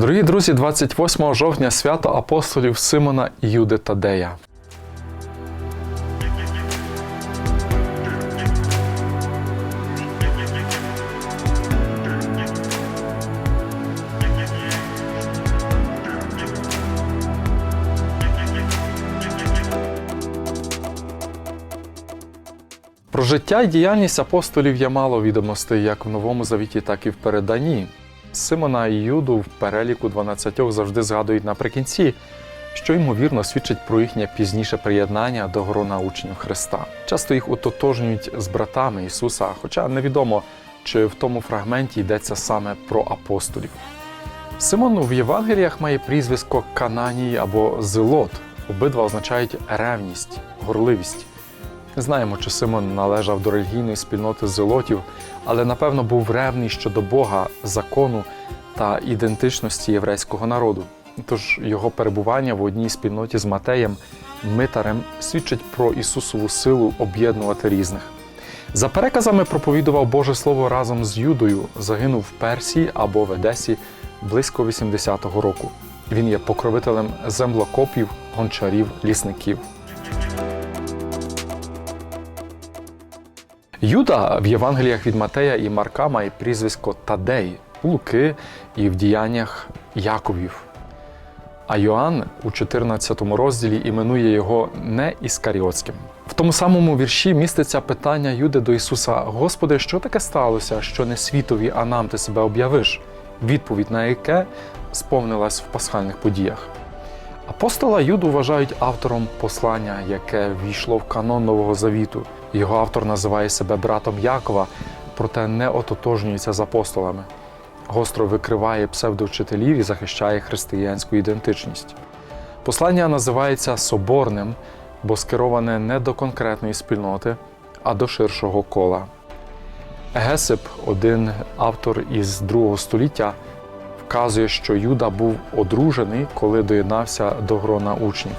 Дорогі друзі, 28 жовтня свято апостолів Симона і Юди Тадея. Про життя і діяльність апостолів є мало відомостей як в Новому Завіті, так і в переданні. Симона і Юду в переліку 12 завжди згадують наприкінці, що ймовірно свідчить про їхнє пізніше приєднання до грона учнів Христа. Часто їх ототожнюють з братами Ісуса, хоча невідомо, чи в тому фрагменті йдеться саме про апостолів. Симон в Євангеліях має прізвисько Кананій або Зилот. Обидва означають ревність, горливість. Не знаємо, чи Симон належав до релігійної спільноти зелотів, але напевно був ревний щодо Бога, закону та ідентичності єврейського народу. Тож його перебування в одній спільноті з Матеєм, митарем, свідчить про Ісусову силу об'єднувати різних. За переказами проповідував Боже Слово разом з Юдою, загинув в Персії або в Едесі близько 80-го року. Він є покровителем землокопів, гончарів, лісників. Юда в Євангеліях від Матея і Марка має прізвисько Тадей у Луки і в діяннях Яковів. А Йоанн у 14 розділі іменує його не Іскаріотським. В тому самому вірші міститься питання Юди до Ісуса: Господи, що таке сталося, що не світові, а нам ти себе об'явиш? Відповідь на яке сповнилась в пасхальних подіях. Апостола Юду вважають автором послання, яке війшло в канон Нового Завіту. Його автор називає себе братом Якова, проте не ототожнюється з апостолами. Гостро викриває псевдовчителів і захищає християнську ідентичність. Послання називається соборним, бо скероване не до конкретної спільноти, а до ширшого кола. Гесип, один автор із другого століття, вказує, що Юда був одружений, коли доєднався до грона учнів.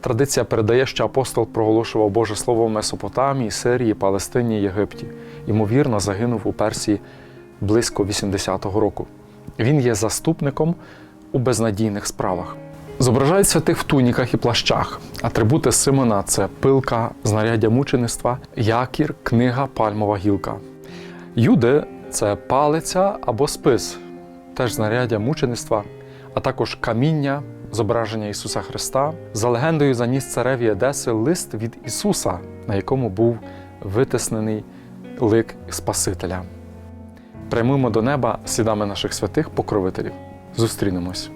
Традиція передає, що апостол проголошував Боже Слово в Месопотамії, Сирії, Палестині, Єгипті. Ймовірно, загинув у Персії близько 80-го року. Він є заступником у безнадійних справах. Зображають святих в туніках і плащах. Атрибути Симона це пилка, знаряддя мучеництва, якір, книга, пальмова гілка. Юди це палиця або спис, теж знаряддя мучеництва, а також каміння, зображення Ісуса Христа. За легендою заніс цареві Едеси лист від Ісуса, на якому був витиснений лик Спасителя. Прямуємо до неба слідами наших святих покровителів. Зустрінемось.